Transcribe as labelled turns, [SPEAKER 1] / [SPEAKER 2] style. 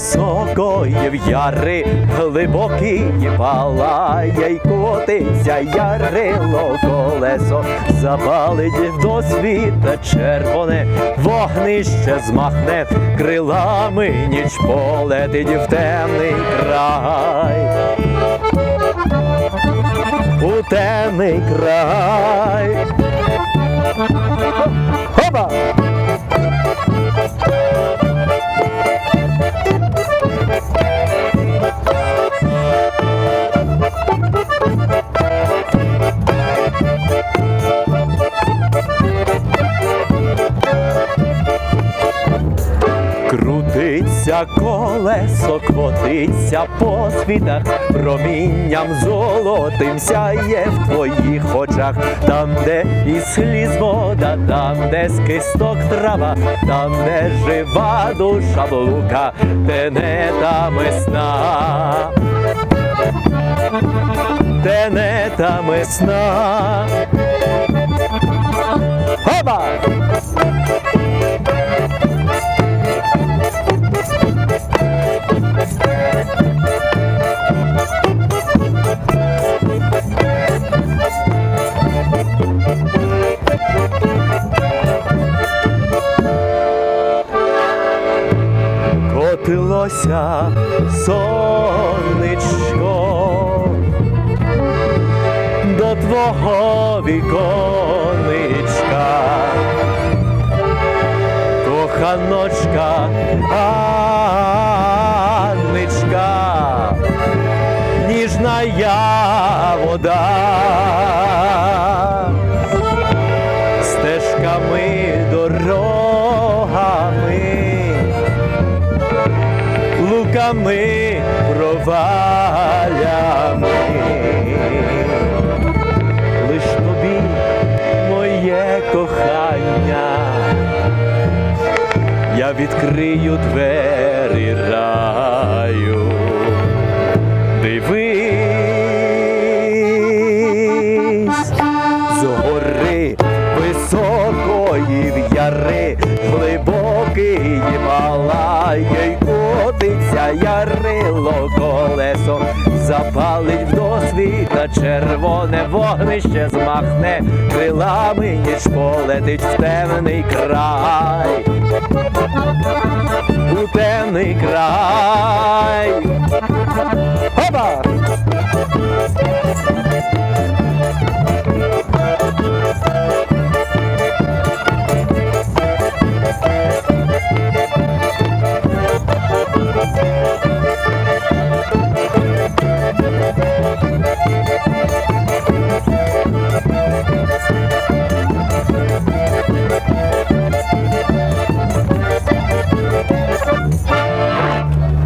[SPEAKER 1] високої в яри, глибокий палає й котиться ярило колесо, запалить в досвіта червоне, вогнище змахне, крилами ніч полетить в темний край. У темний край. Крутиться колесо, котиться по світах, промінням золотим сяє в твоїх очах, там, де і сліз вода, там, де з кисток трава, там, де жива душа блука, де не та весна, де не та весна. Хоба! Котилося сонечко. До твого віконечка, коханочка, Анничка, ніжна я вода, стежками дорогами луками провалями. Лиш тобі моє кохання, я відкрию двері раю. Дивись, згори високої в яри, глибокий малає й ярило колесо, запалить в досвіта червоне вогнище змахне, крилами ніч полетить в темний край, у темний край.